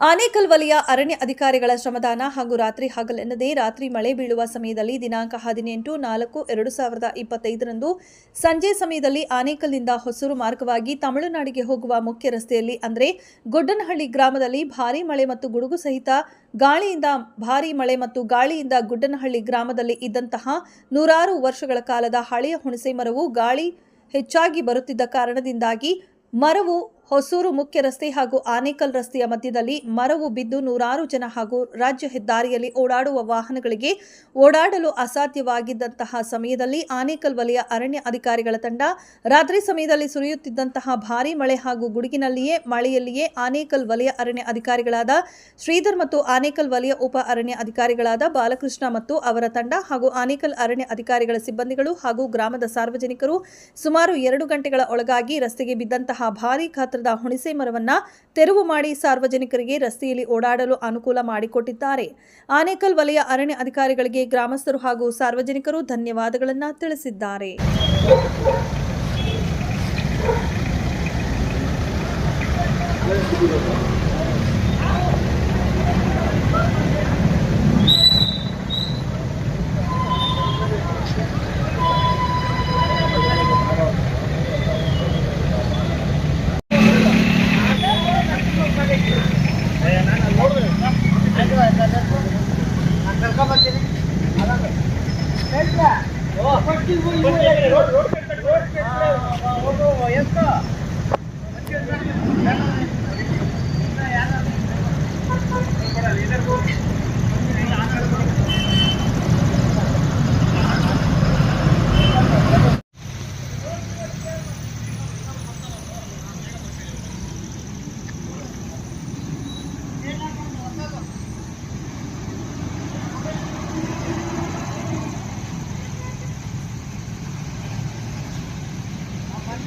ಆನೇಕಲ್ ವಲಯ ಅರಣ್ಯ ಅಧಿಕಾರಿಗಳ ಶ್ರಮದಾನ ಹಾಗೂ ರಾತ್ರಿ ಹಗಲೆನ್ನದೇ ರಾತ್ರಿ ಮಳೆ ಬೀಳುವ ಸಮಯದಲ್ಲಿ ದಿನಾಂಕ ಹದಿನೆಂಟು, ನಾಲ್ಕು, ಎರಡು ಸಾವಿರದ ಇಪ್ಪತ್ತೈದರಂದು ಸಂಜೆ ಸಮಯದಲ್ಲಿ ಆನೇಕಲ್ನಿಂದ ಹೊಸೂರು ಮಾರ್ಗವಾಗಿ ತಮಿಳುನಾಡಿಗೆ ಹೋಗುವ ಮುಖ್ಯ ರಸ್ತೆಯಲ್ಲಿ ಅಂದರೆ ಗುಡ್ಡನಹಳ್ಳಿ ಗ್ರಾಮದಲ್ಲಿ ಭಾರೀ ಮಳೆ ಮತ್ತು ಗುಡುಗು ಸಹಿತ ಗಾಳಿಯಿಂದ, ಭಾರೀ ಮಳೆ ಮತ್ತು ಗಾಳಿಯಿಂದ ಗುಡ್ಡನಹಳ್ಳಿ ಗ್ರಾಮದಲ್ಲಿ ಇದ್ದಂತಹ ನೂರಾರು ವರ್ಷಗಳ ಕಾಲದ ಹಳೆಯ ಹುಣಸೆ ಮರವು ಗಾಳಿ ಹೆಚ್ಚಾಗಿ ಬರುತ್ತಿದ್ದ ಕಾರಣದಿಂದಾಗಿ ಮರವು ಹೊಸೂರು ಮುಖ್ಯ ರಸ್ತೆ ಹಾಗೂ ಆನೇಕಲ್ ರಸ್ತೆಯ ಮಧ್ಯದಲ್ಲಿ ಮರವು ಬಿದ್ದು ನೂರಾರು ಜನ ಹಾಗೂ ರಾಜ್ಯ ಹೆದ್ದಾರಿಯಲ್ಲಿ ಓಡಾಡುವ ವಾಹನಗಳಿಗೆ ಓಡಾಡಲು ಅಸಾಧ್ಯವಾಗಿದ್ದಂತಹ ಸಮಯದಲ್ಲಿ ಆನೇಕಲ್ ವಲಯ ಅರಣ್ಯ ಅಧಿಕಾರಿಗಳ ತಂಡ ರಾತ್ರಿ ಸಮಯದಲ್ಲಿ ಸುರಿಯುತ್ತಿದ್ದಂತಹ ಭಾರೀ ಮಳೆ ಹಾಗೂ ಗುಡುಗಿನಲ್ಲಿಯೇ, ಮಳೆಯಲ್ಲಿಯೇ ಆನೇಕಲ್ ವಲಯ ಅರಣ್ಯ ಅಧಿಕಾರಿಗಳಾದ ಶ್ರೀಧರ್ ಮತ್ತು ಆನೇಕಲ್ ವಲಯ ಉಪ ಅರಣ್ಯ ಅಧಿಕಾರಿಗಳಾದ ಬಾಲಕೃಷ್ಣ ಮತ್ತು ಅವರ ತಂಡ ಹಾಗೂ ಆನೇಕಲ್ ಅರಣ್ಯ ಅಧಿಕಾರಿಗಳ ಸಿಬ್ಬಂದಿಗಳು ಹಾಗೂ ಗ್ರಾಮದ ಸಾರ್ವಜನಿಕರು ಸುಮಾರು ಎರಡು ಗಂಟೆಗಳ ಒಳಗಾಗಿ ರಸ್ತೆಗೆ ಬಿದ್ದಂತಹ ಭಾರೀ ಗಾತ್ರದ ಹುಣಸೆ ಮರವನ್ನ ತೆರವು ಮಾಡಿ ಸಾರ್ವಜನಿಕರಿಗೆ ರಸ್ತೆಯಲ್ಲಿ ಓಡಾಡಲು ಅನುಕೂಲ ಮಾಡಿಕೊಟ್ಟಿದ್ದಾರೆ. ಆನೇಕಲ್ ವಲಯ ಅರಣ್ಯ ಅಧಿಕಾರಿಗಳಿಗೆ ಗ್ರಾಮಸ್ಥರು ಹಾಗೂ ಸಾರ್ವಜನಿಕರು ಧನ್ಯವಾದಗಳನ್ನು ತಿಳಿಸಿದ್ದಾರೆ. Road road road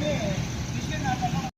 ね。